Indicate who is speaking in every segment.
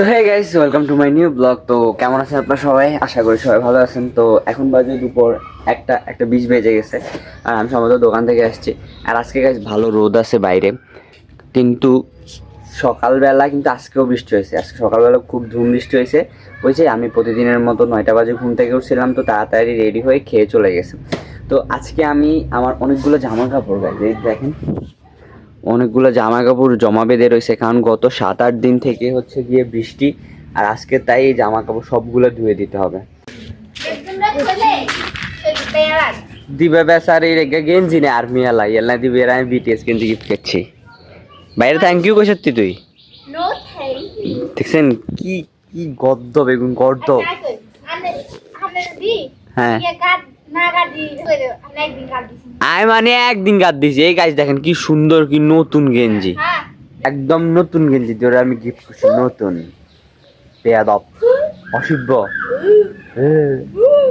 Speaker 1: তো হ্যাঁ guys welcome to my new blog তো কেমন আছেন আপনারা সবাই? আশা করি সবাই ভালো আছেন। তো এখন বাজে দুপুর একটা একটা বিষ বেজে গেছে। আর আমি সম্ভবত দোকান থেকে আসছি। আর আজকে গাইস ভালো রোদ আছে বাইরে। কিন্তু সকালবেলা, কিন্তু আজকেও বৃষ্টি হয়েছে। আজকে সকালবেলা খুব ধুম বৃষ্টি হয়েছে। হয়েছে আমি প্রতিদিনের মতো নয়টা বাজে ঘুম থেকে উঠছিলাম, তো তাড়াতাড়ি রেডি হয়ে খেয়ে চলে গেছে। তো আজকে আমি আমার অনেকগুলো জামা কাপড় এই দেখেন অনেকগুলো জামা কাপড় জমা বেঁধে রয়েছে কারণ গত সাত আট দিন থেকে হচ্ছে গিয়ে বৃষ্টি আর আজকে তাই এই জামা কাপড় সবগুলো ধুয়ে দিতে হবে। দিবে বেসার এই রেগে গেঞ্জি নে আর্মি আলা এলা দিবে আমি বিটিএস গেঞ্জি গিফট করছি বাইরে থ্যাংক ইউ কইছতি তুই? দেখছেন কি কি গদ্দ বেগুন গদ্দ
Speaker 2: Ane, ane di.
Speaker 1: হ্যাঁ।
Speaker 2: Iya kan,
Speaker 1: আমি মানে একদিন গাদ দিছি। এই গাছ দেখেন কি সুন্দর কি নতুন গেঞ্জি। একদম নতুন গেঞ্জি যেটা আমি গিফট করছি নতুন। পেয়াদব অসভ্য। হ্যাঁ,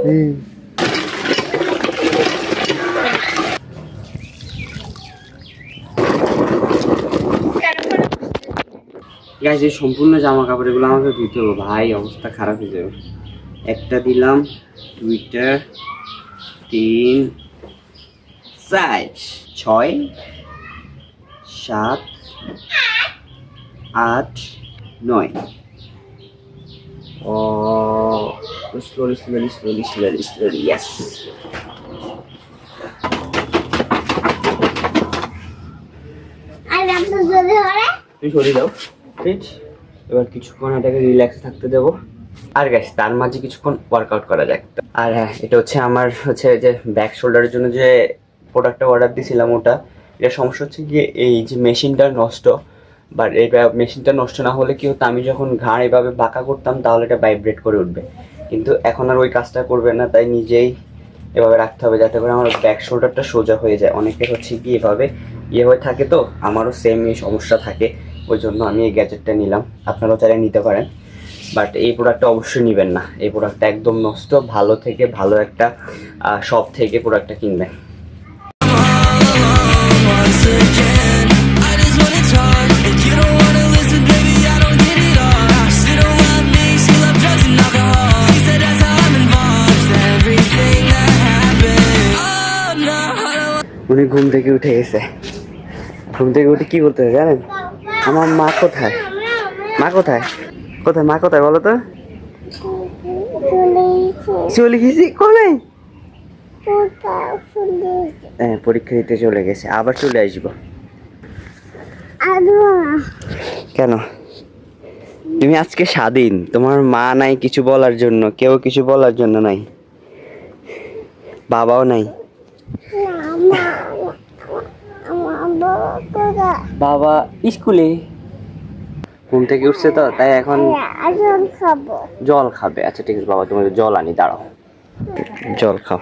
Speaker 1: হ্যাঁ। এই সম্পূর্ণ জামা কাপড় এগুলো আমাকে ধুতে হবে। ভাই অবস্থা খারাপ হয়ে যাবে। একটা দিলাম দুইটা তিন চার ছয় সাত আট নয়। ও slowly slowly yes
Speaker 2: Ane aku jadi orang.
Speaker 1: তুই সরিয়ে দাও ঠিক এবার কিছুক্ষণ এটাকে রিল্যাক্স থাকতে দেবো। আর গ্যাস তার মাঝে কিছুক্ষণ ওয়ার্কআউট করা যাক। আর হ্যাঁ এটা হচ্ছে আমার হচ্ছে যে ব্যাক শোল্ডারের জন্য যে প্রোডাক্টটা অর্ডার দিয়েছিলাম ওটা এটা সমস্যা হচ্ছে গিয়ে এই যে মেশিনটা নষ্ট বাট এই মেশিনটা নষ্ট না হলে কি হতো, আমি যখন ঘাড় এভাবে বাঁকা করতাম তাহলে এটা ভাইব্রেট করে উঠবে। কিন্তু এখন আর ওই কাজটা করবে না, তাই নিজেই এভাবে রাখতে হবে যাতে করে আমার ব্যাক শোল্ডারটা সোজা হয়ে যায়। অনেকের হচ্ছে কি এভাবে ইয়ে হয়ে থাকে তো, আমারও সেম এই সমস্যা থাকে, ওই জন্য আমি এই গ্যাজেটটা নিলাম। আপনারাও চাইলে নিতে পারেন। বাট এই প্রোডাক্টটা অবশ্যই নেবেন না। এই প্রোডাক্টটা একদম নষ্ট, ভালো থেকে ভালো একটা শপ থেকে প্রোডাক্টটা কিনবেন। উনি ঘুম থেকে উঠে গেছে। ঘুম থেকে উঠে কি করতে জানেন? আমার মা কোথায়? মা কোথায়? কোথায়? মা কোথায় বলো তো? চলে গেছি? কোথায়? হ্যাঁ পরীক্ষা দিতে চলে গেছে। আবার চলে আসব। কেন? তুমি আজকে স্বাধীন। তোমার মা নাই কিছু বলার জন্য কেউ কিছু বলার জন্য নাই। বাবাও নাই। বাবা স্কুলে? ঘুম থেকে উঠছে তো তাই এখন জল খাবে। আচ্ছা ঠিক আছে বাবা তোমাদের জল আনি দাঁড়াও। জল খাও।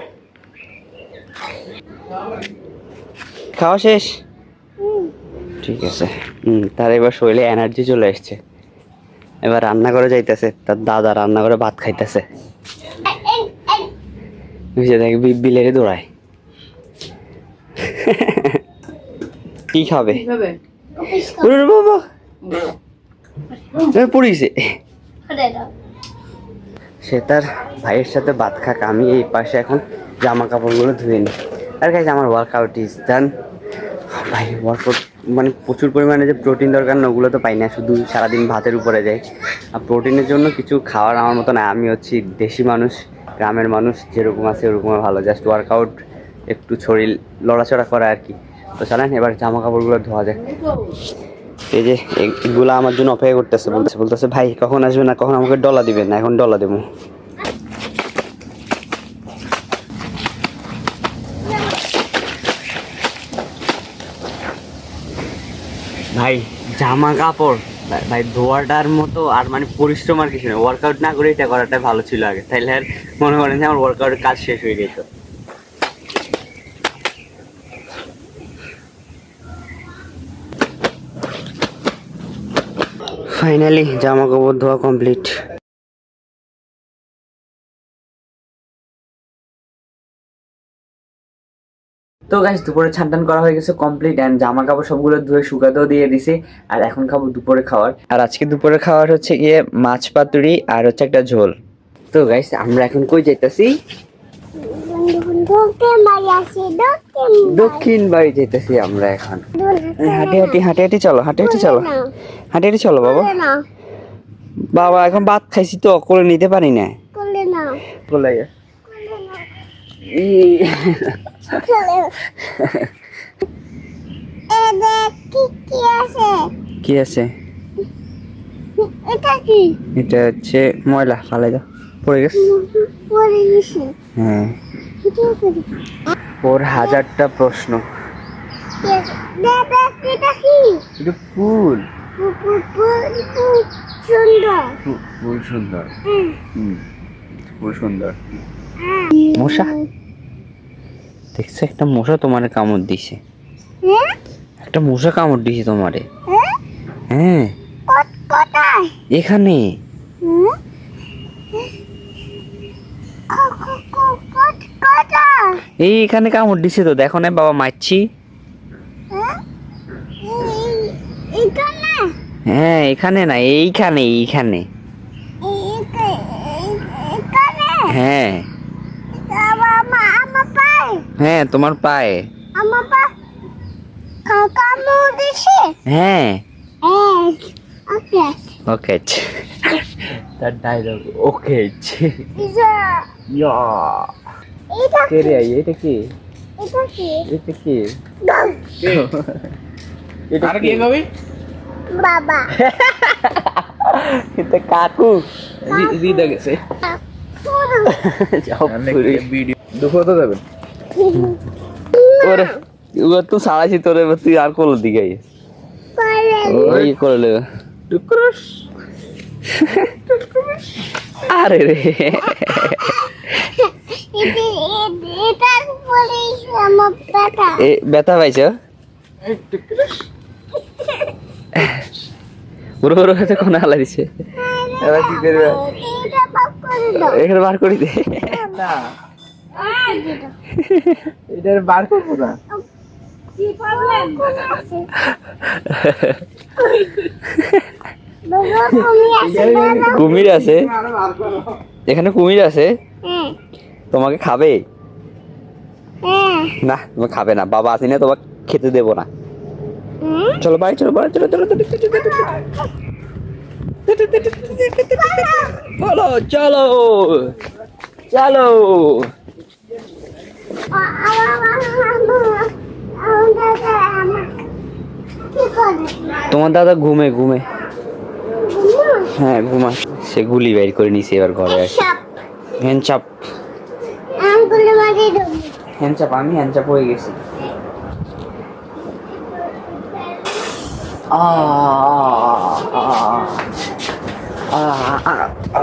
Speaker 1: খাওয়া শেষ? ঠিক আছে। হুম তার এবার শরীরে এনার্জি চলে এসছে এবার রান্না করে যাইতেছে। তার দাদা রান্না করে ভাত খাইতেছে। বুঝে দেখ বিলেরে দৌড়ায়। কি খাবে? বাবা। পড়িছে সে তার ভাইয়ের সাথে ভাত খাক। আমি এই পাশে এখন জামা কাপড়গুলো ধুয়ে নিই আর কাছে আমার ওয়ার্কআউট ইজ ডান ভাই ওয়ার্কআউট মানে প্রচুর পরিমাণে যে প্রোটিন দরকার না, ওগুলো তো পাই না। শুধু সারাদিন ভাতের উপরে যাই আর প্রোটিনের জন্য কিছু খাওয়ার আমার মতো না। আমি হচ্ছি দেশি মানুষ, গ্রামের মানুষ, যেরকম আছে ওরকম ভালো। জাস্ট ওয়ার্কআউট একটু শরীর লড়াচড়া করা আর কি। তো চলেন, এবার জামা কাপড়গুলো ধোয়া যাক। এই যে এগুলো আমার জন্য অপেক্ষা করতেছে, বলতেছে বলতেছে, ভাই, কখন আসবে না? কখন আমাকে ডলা দিবেন? না এখন ডলা দেবো। ভাই, জামা কাপড়। ভাই- ধোয়াটার মতো আর মানে পরিশ্রম আর কিছু না ওয়ার্কআউট না করে এটা করাটা ভালো ছিল আগে। তাইলে আর মনে করেন যে আমার ওয়ার্কআউটের কাজ শেষ হয়ে গেছে। ফাইনালি জামা কাপড় ধোয়া কমপ্লিট তো গাইস দুপুরে ছানটান করা হয়ে গেছে কমপ্লিট অ্যান্ড জামা কাপড় সবগুলো ধুয়ে শুকাতেও দিয়ে দিছি আর এখন খাব দুপুরে খাওয়ার। আর আজকে দুপুরে খাওয়ার হচ্ছে গিয়ে মাছ পাতুরি আর হচ্ছে একটা ঝোল। তো গাইস আমরা এখন কই যাইতাছি?
Speaker 2: দক্ষিণ বাড়ি
Speaker 1: যাইতাছি আমরা এখন। হাঁটি হাঁটি হাঁটি হাঁটি চলো হাঁটি হাঁটি চলো। হাঁটি হাঁটি চলো বাবা। বাবা এখন ভাত খাইছি তো করে নিতে পারি না।
Speaker 2: করলে না
Speaker 1: কোলে
Speaker 2: কি আছে? এটা কি?
Speaker 1: এটা হচ্ছে ময়লা ফালাই দাও। পড়ে গেছে? হ্যাঁ। ওর হাজারটা প্রশ্ন।
Speaker 2: এটা
Speaker 1: ফুল।
Speaker 2: সুন্দর
Speaker 1: ফুল সুন্দর। ফুল সুন্দর।
Speaker 2: হ্যাঁ।
Speaker 1: মশা দেখছ একটা মশা তোমারে কামড় দিছে? একটা মশা কামড় দিছে তোমারে
Speaker 2: হ্যাঁ?
Speaker 1: এখানে এই এখানে কামড় দিছে তো দেখো না বাবা মারছি
Speaker 2: হ্যাঁ? এখানে
Speaker 1: না এইখানে এইখানে হ্যাঁ
Speaker 2: আমার আমার আমার পায়ে
Speaker 1: হ্যাঁ তোমার পায়ে।
Speaker 2: আমার পা কা- কামড় দিছে?
Speaker 1: হ্যাঁ।
Speaker 2: ওকে
Speaker 1: ওকে তার ডায়লগ ওকে ইয়া
Speaker 2: এটা
Speaker 1: কে রে? এটা কি?
Speaker 2: এটা কি?
Speaker 1: এটা কি। এটা
Speaker 3: আর কে? কবি
Speaker 2: বাবা।
Speaker 1: এটা কাকু।
Speaker 3: দিদা গেছে।
Speaker 1: যাও পুরি।
Speaker 3: ভিডিও দুপুর তো যাবেন।
Speaker 1: ওরে এবার তুই সারাইছি তোরে তুই আর কোন দিকে ওই করে লে
Speaker 3: টুকরস
Speaker 1: আরে রে। এ ব্যথা। পাইছ? পুরো পুরো হাতে কোন হালা দিছে। এবার কি করবে? এখানে বার করি দে।
Speaker 3: না। এটার বার করব না
Speaker 1: কুমির আছে এখানে কুমির আছে
Speaker 2: হ্যাঁ
Speaker 1: তোমাকে খাবে
Speaker 2: হ্যাঁ
Speaker 1: না তুমি খাবে না বাবা আসি না তোমাকে খেতে দেবো না চলো বাড়ি চলো বাড়ি চলো, চলো, চলো। চলো চলো চলো তোমার দাদা ঘুমে ঘুমে। হ্যাঁ ঘুমা সে গুলি বের করে নিছে এবার ঘরে আসে। হ্যান্ডচাপ হ্যান্ডচাপ আমি হ্যান্ডচাপ হয়ে গেছি। আ, আ, আ, আ, আ।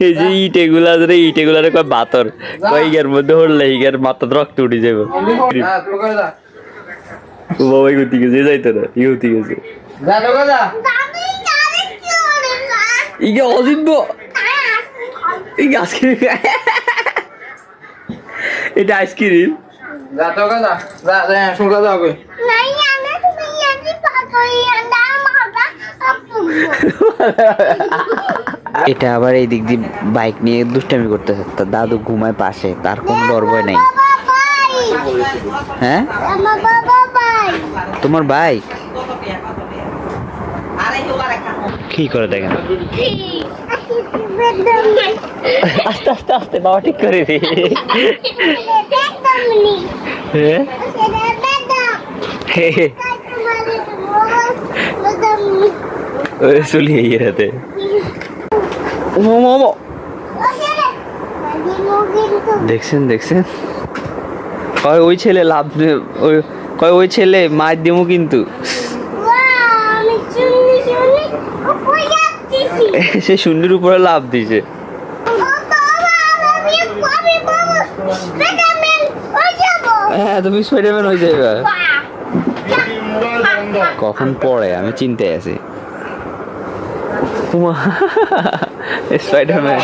Speaker 3: এই যে
Speaker 1: ইট এগুলা ধরে ইট এগুলারে কয় বাতর কয় মধ্যে হরলে ইগার মাথা রক্ত উঠে যাবে বাবা ইগুতি গেছে যাইতো না ইগুতি গেছে ইগে এই আইসক্রিম। এটা আইসক্রিম। এটা আবার এই দিক দিয়ে বাইক নিয়ে দুষ্টামি করতেছে। তার দাদু ঘুমায় পাশে তার কোনো ডর ভয় নাই। হ্যাঁ?
Speaker 2: আমার বাবা ভাই।
Speaker 1: তোমার বাইক? কি করে দেখেন? আস্তে আস্তে আস্তে, বাবা, ঠিক করে দি। রাতে দেখছেন দেখছেন? কয় ওই ছেলে লাভ কয় ওই ছেলে মার দিমু কিন্তু
Speaker 2: আমি শুনি শুনি উপরে যাচ্ছি
Speaker 1: সে শূন্যের উপরে লাভ দিছে।
Speaker 2: হয়ে
Speaker 1: তুমি স্পাইডারম্যান হয়ে যাবে কখন পড়ে? আমি চিনতে আছি। স্পাইডারম্যান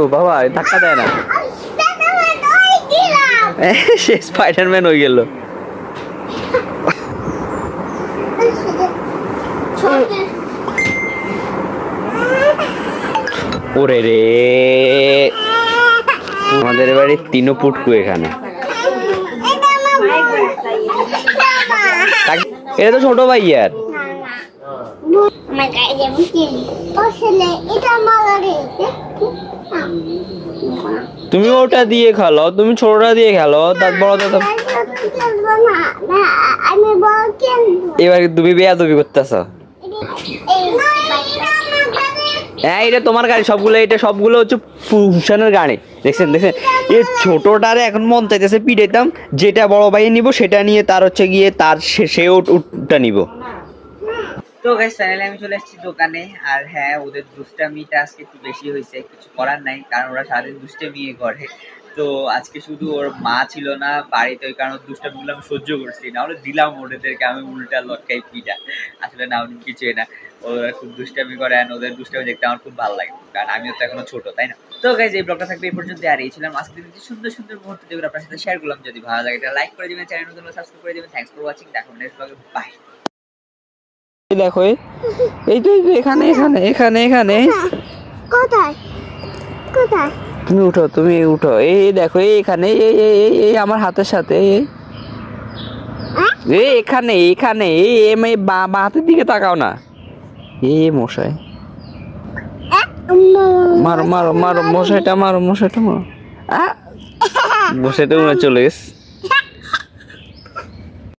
Speaker 1: বাবা ধাক্কা দেয় না। সে স্পাইডারম্যান হয়ে গেল
Speaker 2: ছোট
Speaker 1: ওরে রে। আমাদের এবারে তিনও পুটকু এখানে।
Speaker 2: এটা
Speaker 1: তো ছোট ভাই আর তুমি ওটা দিয়ে খেলো, তুমি ছোটটা দিয়ে খেলো, তার বড়টা তো
Speaker 2: আমি বল কিনবো
Speaker 1: এবার তুমি করতেছ হ্যাঁ এটা তোমার গাড়ি, সবগুলো, এটা সবগুলো হচ্ছে পুষানের গাড়ি। দেখছেন দেখছেন? এই ছোটোটারে এখন মন চাইতেছে পিটাইতাম, যেটা বড় ভাই নিব, সেটা নিয়ে তার হচ্ছে গিয়ে তার সে- ওট- নিব। তো গাইস ফাইনালি আমি চলে এসেছি দোকানে, আর হ্যাঁ ওদের দুষ্টামিটা আজকে একটু বেশি হয়েছে, কিছু করার নাই, কারণ ওরা সারাদিন দুষ্টামি করে। তো আজকে শুধু ওর মা ছিল না বাড়িতে ওই কারণে দুষ্টামিগুলো আমি সহ্য করছি না। হলে দিলাম ওদেরকে আমি উল্টা লটকাই পিটা। আসলে না অন্য কিছুই না। ওরা খুব দুষ্টামি করে আর ওদের দুষ্টামি দেখতে আমার খুব ভালো লাগে। কারণ আমিও তো এখনও ছোট তাই না? তো গাইজ এই ব্লগটা থাকবে এই পর্যন্ত আর এই ছিলাম আজকে দিন সুন্দর সুন্দর মুহূর্ত যেগুলো আপনার সাথে শেয়ার করলাম। যদি ভালো লাগে এটা লাইক করে দিবেন চ্যানেল নতুন সাবস্ক্রাইব করে দিবেন। থ্যাংকস ফর ওয়াচিং দেখো নেক্সট ব্লগে বাই দেখো এই তো এখানে এখানে এখানে এখানে।
Speaker 2: কোথায়?
Speaker 1: তুমি উঠো তুমি উঠো। এই দেখো, এই এখানে, এই এই এই আমার হাতের সাথে, এই। এই। এখানে এখানে, এই এম এই, বা হাতের দিকে তাকাও না। এই মশাই। মারো মারো মারো, মশাইটা মারো মশাইটা মারো। মশাইটা মনে চলে গেছে।